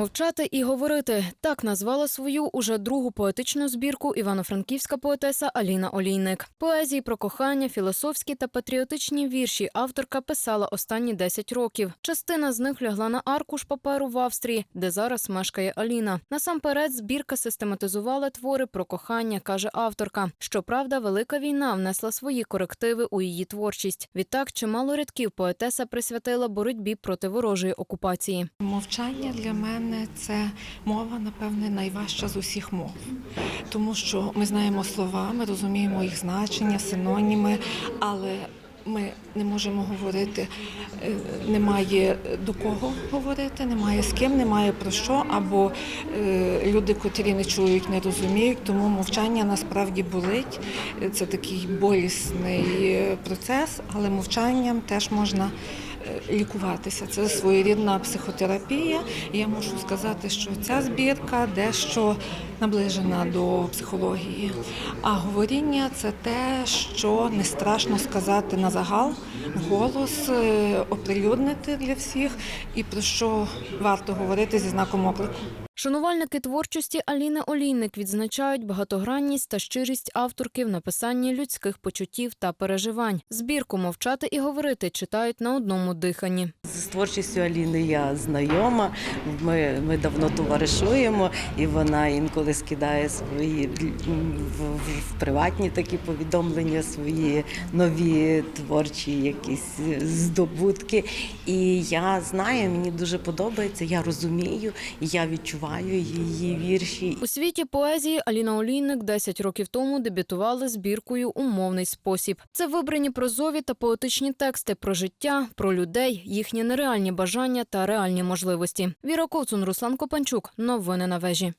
Мовчати і говорити так назвала свою уже другу поетичну збірку івано-франківська поетеса Аліна Олійник. Поезії про кохання, філософські та патріотичні вірші авторка писала останні 10 років. Частина з них лягла на аркуш паперу в Австрії, де зараз мешкає Аліна. Насамперед, збірка систематизувала твори про кохання, каже авторка. Щоправда, велика війна внесла свої корективи у її творчість. Відтак, чимало рядків поетеса присвятила боротьбі проти ворожої окупації. Мовчання для мене це мова, напевне, найважча з усіх мов, тому що ми знаємо слова, ми розуміємо їх значення, синоніми, але ми не можемо говорити, е, немає до кого говорити, немає з ким, немає про що, або е, люди, котрі не чують, не розуміють, тому мовчання насправді болить. Це такий болісний е, процес, але мовчанням теж можна лікуватися. Це своєрідна психотерапія. І я можу сказати, що ця збірка дещо наближена до психології. А говоріння це те, що не страшно сказати на загал, голос е, оприлюднити для всіх, і про що варто говорити зі знаком оклику. Шанувальники творчості Аліни Олійник відзначають багатогранність та щирість авторки в написанні людських почуттів та переживань. Збірку мовчати і говорити читають на одному диханні. З творчістю Аліни я знайома. Ми, ми давно товаришуємо, і вона інколи скидає свої в, приватні такі повідомлення, свої нові творчі якісь здобутки. І я знаю, мені дуже подобається, я розумію, я відчуваю її вірші. У світі поезії Аліна Олійник 10 років тому дебютували збіркою Умовний спосіб. Це вибрані прозові та поетичні тексти про життя, про людей, їхні нереальні бажання та реальні можливості. Віра Ковцун, Руслан Копанчук. Новини на вежі.